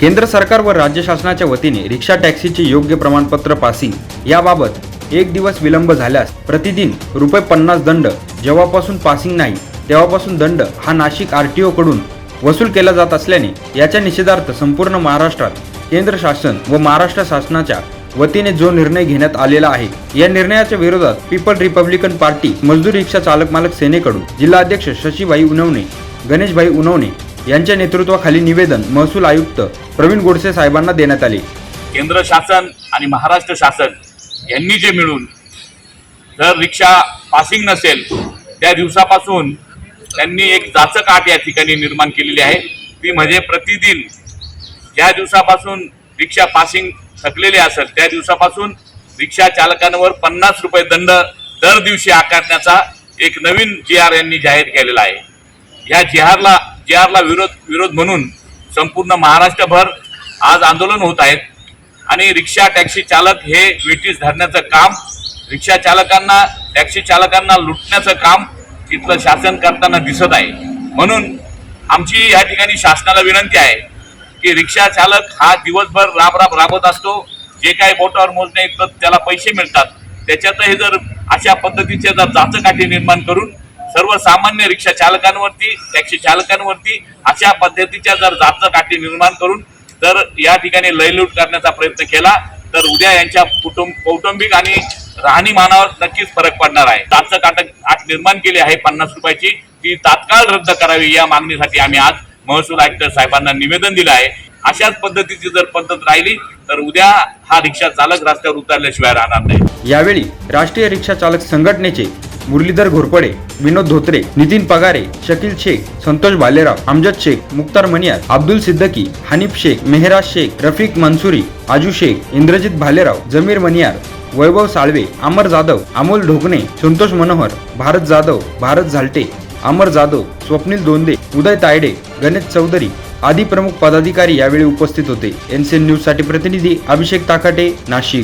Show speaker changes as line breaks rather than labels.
केंद्र सरकार व राज्य शासनाच्या वतीने रिक्षा टॅक्सीचे योग्य प्रमाणपत्र पासिंग. याबाबत एक दिवस विलंब झाल्यास प्रतिदिन रुपये पन्नास दंड जेव्हापासून पासिंग नाही तेव्हापासून दंड हा नाशिक आर टी ओकडून वसूल केला जात असल्याने याच्या निषेधार्थ संपूर्ण महाराष्ट्रात केंद्र शासन व महाराष्ट्र शासनाच्या वतीने जो निर्णय घेण्यात आलेला आहे या निर्णयाच्या विरोधात पीपल रिपब्लिकन पार्टी मजदूर रिक्षा चालक मालक सेनेकडून जिल्हाध्यक्ष शशीभाई उनवणे गणेशभाई उनवणे यांच्या नेतृत्वाखाली निवेदन महसूल आयुक्त प्रवीण गोडसे साहेबांना देण्यात आले.
केंद्र शासन आणि महाराष्ट्र शासन यांनी जे मिळून जर रिक्षा पासिंग नसेल त्या दिवसापासून त्यांनी एक जाचक आट या ठिकाणी निर्माण केलेली आहे. ती म्हणजे प्रतिदिन ज्या दिवसापासून रिक्षा पासिंग थकलेली असेल त्या दिवसापासून रिक्षा चालकांवर पन्नास रुपये दंड दर दिवशी आकारण्याचा एक नवीन जी आर यांनी जाहीर केलेला आहे. या जी आरला जे आरला विरोध विरोध म्हणून संपूर्ण महाराष्ट्रभर आज आंदोलन होत आहेत. आणि रिक्षा टॅक्सी चालक हे वेटीस धरण्याचं काम रिक्षा चालकांना टॅक्सी चालकांना लुटण्याचं काम तिथलं शासन करताना दिसत आहे. म्हणून आमची या ठिकाणी शासनाला विनंती आहे की रिक्षा चालक हा दिवसभर राब राब राबत असतो. जे काही बोटावर मोजणे तर त्याला पैसे मिळतात. त्याच्यातही जर अशा पद्धतीचे जर जाचकाठी निर्माण करून सर्वसामान्य रिक्षा चालकांवरती टॅक्सी चालकांवरती अशा पद्धतीच्या जर जाचकाठी निर्माण करून जर या ठिकाणी लयलूट करण्याचा प्रयत्न केला तर उद्या यांच्या कुटुंब कौटुंबिक आणि राहणीमानावर नक्कीच फरक पडणार आहे. जाचक काटक आज निर्माण केली आहे पन्नास रुपयाची. ती तात्काळ रद्द करावी या मागणीसाठी आम्ही आज महसूल आयुक्त साहेबांना निवेदन दिलं आहे. अशाच पद्धतीची जर पद्धत राहिली तर उद्या हा रिक्षा चालक रस्त्यावर उतरल्याशिवाय राहणार नाही.
यावेळी राष्ट्रीय रिक्षा चालक संघटनेचे मुरलीधर घोरपडे विनोद धोत्रे नितीन पगारे शकील शेख संतोष भालेराव अमजद शेख मुक्तार मनियार अब्दुल सिद्दकी हनीफ शेख मेहराज शेख रफिक मंसुरी आजू शेख इंद्रजित भालेराव जमीर मनियार वैभव साळवे अमर जाधव अमोल ढोकणे संतोष मनोहर भारत जाधव भारत झालटे अमर जाधव स्वप्नील दोंदे उदय तायडे गणेश चौधरी आदी प्रमुख पदाधिकारी यावेळी उपस्थित होते. एनसीएन न्यूजसाठी प्रतिनिधी अभिषेक ताकाटे नाशिक.